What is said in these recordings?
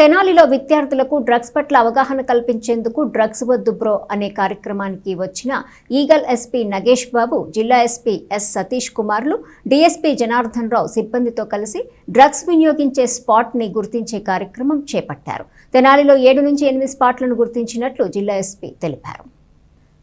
తెనాలిలో విద్యార్థులకు డ్రగ్స్ పట్ల అవగాహన కల్పించేందుకు డ్రగ్స్ వద్దు బ్రో అనే కార్యక్రమానికి వచ్చిన ఈగల్ ఎస్పీ నగేష్ బాబు జిల్లా ఎస్పీ ఎస్ సతీష్ కుమార్లు డీఎస్పీ జనార్దన్ రావు సిబ్బందితో కలిసి డ్రగ్స్ వినియోగించే స్పాట్ని గుర్తించే కార్యక్రమం చేపట్టారు. తెనాలిలో ఏడు నుంచి ఎనిమిది స్పాట్లను గుర్తించినట్లు జిల్లా ఎస్పీ తెలిపారు.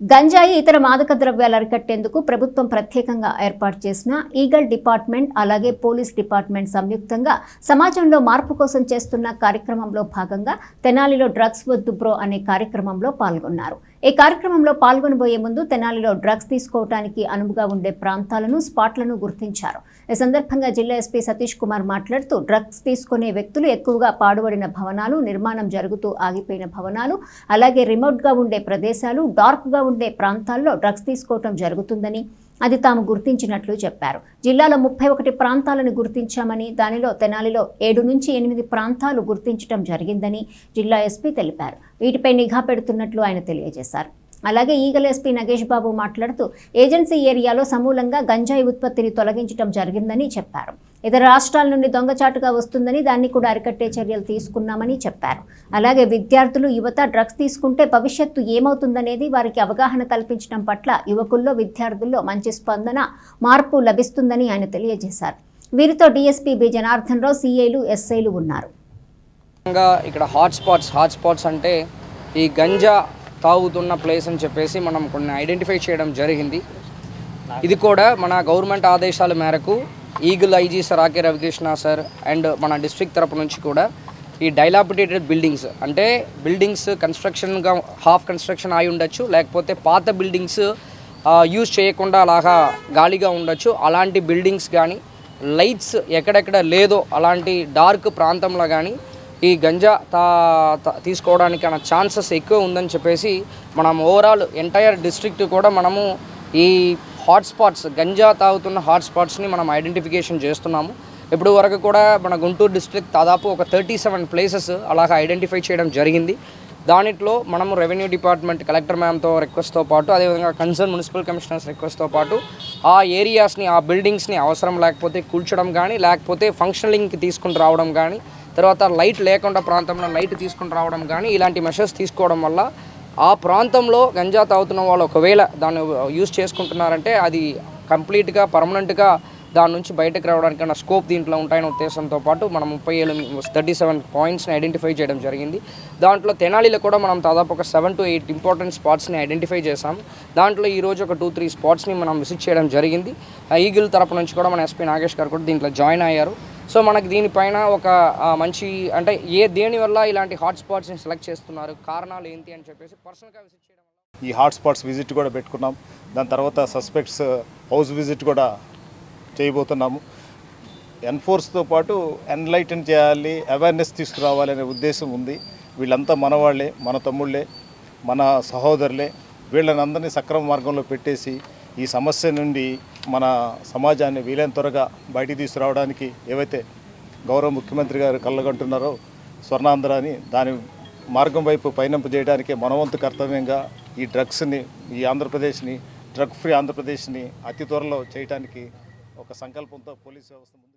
గంజాయి ఇతర మాదక ద్రవ్యాలు అరికట్టేందుకు ప్రభుత్వం ప్రత్యేకంగా ఏర్పాటు చేసిన ఈగల్ డిపార్ట్మెంట్ అలాగే పోలీస్ డిపార్ట్మెంట్ సంయుక్తంగా సమాజంలో మార్పు కోసం చేస్తున్న కార్యక్రమంలో భాగంగా తెనాలిలో డ్రగ్స్ వద్దు బ్రో అనే కార్యక్రమంలో పాల్గొన్నారు. ఈ కార్యక్రమంలో పాల్గొనబోయే ముందు తెనాలిలో డ్రగ్స్ తీసుకోవడానికి అనువుగా ఉండే ప్రాంతాలను స్పాట్లను గుర్తించారు. ఈ సందర్భంగా జిల్లా ఎస్పీ సతీష్ కుమార్ మాట్లాడుతూ డ్రగ్స్ తీసుకునే వ్యక్తులు ఎక్కువగా పాడుబడిన భవనాలు నిర్మాణం జరుగుతూ ఆగిపోయిన భవనాలు అలాగే రిమోట్గా ఉండే ప్రదేశాలు డార్క్గా ఉండే ప్రాంతాల్లో డ్రగ్స్ తీసుకోవటం జరుగుతుందని అది తాము గుర్తించినట్లు చెప్పారు. జిల్లాలో ముప్పై ఒకటి ప్రాంతాలను గుర్తించామని దానిలో తెనాలిలో ఏడు నుంచి ఎనిమిది ప్రాంతాలు గుర్తించడం జరిగిందని జిల్లా ఎస్పీ తెలిపారు. వీటిపై నిఘా పెడుతున్నట్లు ఆయన తెలియజేశారు. అలాగే ఈగల ఎస్పీ నగేష్ బాబు మాట్లాడుతూ ఏజెన్సీ ఏరియాలో సమూలంగా గంజాయి ఉత్పత్తిని తొలగించడం జరిగిందని చెప్పారు. ఇతర రాష్ట్రాల నుండి దొంగచాటుగా వస్తుందని దాన్ని కూడా అరికట్టే చర్యలు తీసుకున్నామని చెప్పారు. అలాగే విద్యార్థులు యువత డ్రగ్స్ తీసుకుంటే భవిష్యత్తు ఏమవుతుందనేది వారికి అవగాహన కల్పించడం పట్ల యువకుల్లో విద్యార్థుల్లో మంచి స్పందన మార్పు లభిస్తుందని ఆయన తెలియజేశారు. వీరితో డీఎస్పీ బి. జనార్దన్ రావు సీఐలు ఎస్ఐలు ఉన్నారు. ఇక్కడ హాట్స్పాట్స్ స్పాట్స్ స్పాట్స్ అంటే ఈ గంజా తాగుతున్న ప్లేస్ అని చెప్పేసి మనం కొన్ని ఐడెంటిఫై చేయడం జరిగింది. ఇది కూడా మన గవర్నమెంట్ ఆదేశాల మేరకు Eagle IG sir AK Ravikrishna sir and మన డిస్ట్రిక్ట్ తరపు నుంచి కూడా ఈ డైలాపిటేటెడ్ బిల్డింగ్స్ అంటే బిల్డింగ్స్ కన్స్ట్రక్షన్గా హాఫ్ కన్స్ట్రక్షన్ అయి ఉండొచ్చు లేకపోతే పాత బిల్డింగ్స్ యూజ్ చేయకుండా అలాగా గాలిగా ఉండొచ్చు. అలాంటి బిల్డింగ్స్ కానీ లైట్స్ ఎక్కడెక్కడ లేదో అలాంటి డార్క్ ప్రాంతంలో కానీ ఈ గంజా తా తా- తీసుకోవడానికి అన్న ఛాన్సెస్ ఎక్కువ ఉందని చెప్పేసి మనం ఓవరాల్ ఎంటైర్ డిస్ట్రిక్ట్ కూడా మనము ఈ హాట్ స్పాట్స్ గంజా తాగుతున్న హాట్స్పాట్స్ని మనం ఐడెంటిఫికేషన్ చేస్తున్నాము. ఇప్పుడు వరకు కూడా మన గుంటూరు డిస్ట్రిక్ట్ దాదాపు ఒక థర్టీ సెవెన్ ప్లేసెస్ అలాగా ఐడెంటిఫై చేయడం జరిగింది. దానిట్లో మనము రెవెన్యూ డిపార్ట్మెంట్ కలెక్టర్ మ్యామ్తో రిక్వెస్ట్తో పాటు అదేవిధంగా కన్సర్న్ మున్సిపల్ కమిషనర్స్ రిక్వెస్ట్తో పాటు ఆ ఏరియాస్ని ఆ బిల్డింగ్స్ని అవసరం లేకపోతే కూల్చడం కానీ లేకపోతే ఫంక్షనలింగ్కి తీసుకుని రావడం కానీ తర్వాత లైట్ లేకుండా ప్రాంతంలో లైట్ తీసుకుని రావడం కానీ ఇలాంటి మెషర్స్ తీసుకోవడం వల్ల ఆ ప్రాంతంలో గంజా తాగుతున్న వాళ్ళు ఒకవేళ దాన్ని యూజ్ చేసుకుంటున్నారంటే అది కంప్లీట్గా పర్మనెంట్గా దాని నుంచి బయటకు రావడానికన్నా స్కోప్ దీంట్లో ఉంటాయనే ఉద్దేశంతో పాటు మనం ముప్పై ఏళ్ళు థర్టీ సెవెన్ పాయింట్స్ని ఐడెంటిఫై చేయడం జరిగింది. దాంట్లో తెనాలిలో కూడా మనం దాదాపు ఒక సెవెన్ టు ఎయిట్ ఇంపార్టెంట్ స్పాట్స్ని ఐడెంటిఫై చేసాం దాంట్లో ఈ రోజు ఒక టూ త్రీ స్పాట్స్ని మనం విజిట్ చేయడం జరిగింది. ఈగిల్ తరపు నుంచి కూడా మన ఎస్పీ నాగేష్ గారు కూడా దీంట్లో జాయిన్ అయ్యారు. సో మనకు దీనిపైన ఒక మంచి అంటే ఏ దేని వల్ల ఇలాంటి హాట్స్పాట్స్ని సెలెక్ట్ చేస్తున్నారు? కారణాలు ఏంటి అని చెప్పేసి పర్సనల్గా విజిట్ చేయడం ఈ హాట్స్పాట్స్ విజిట్ కూడా పెట్టుకున్నాం. దాని తర్వాత సస్పెక్ట్స్ హౌస్ విజిట్ కూడా చేయబోతున్నాము. ఎన్ఫోర్స్తో పాటు ఎన్లైటన్ చేయాలి అవేర్నెస్ తీసుకురావాలి అనే ఉద్దేశం ఉంది. వీళ్ళంతా మనవాళ్ళే మన తమ్ముళ్ళే మన సహోదరులే. వీళ్ళని అందరినీ సక్రమ మార్గంలో పెట్టేసి ఈ సమస్య నుండి మన సమాజాన్ని వీలైన త్వరగా బయటికి తీసుకురావడానికి ఏవైతే గౌరవ ముఖ్యమంత్రి గారు కళ్ళగంటున్నారో స్వర్ణాంధ్ర అని దాని మార్గం వైపు పయనింపు చేయడానికే మనవంతు కర్తవ్యంగా ఈ డ్రగ్స్ని ఈ ఆంధ్రప్రదేశ్ని డ్రగ్ ఫ్రీ ఆంధ్రప్రదేశ్ని అతి త్వరలో చేయడానికి ఒక సంకల్పంతో పోలీస్ వ్యవస్థ ముందు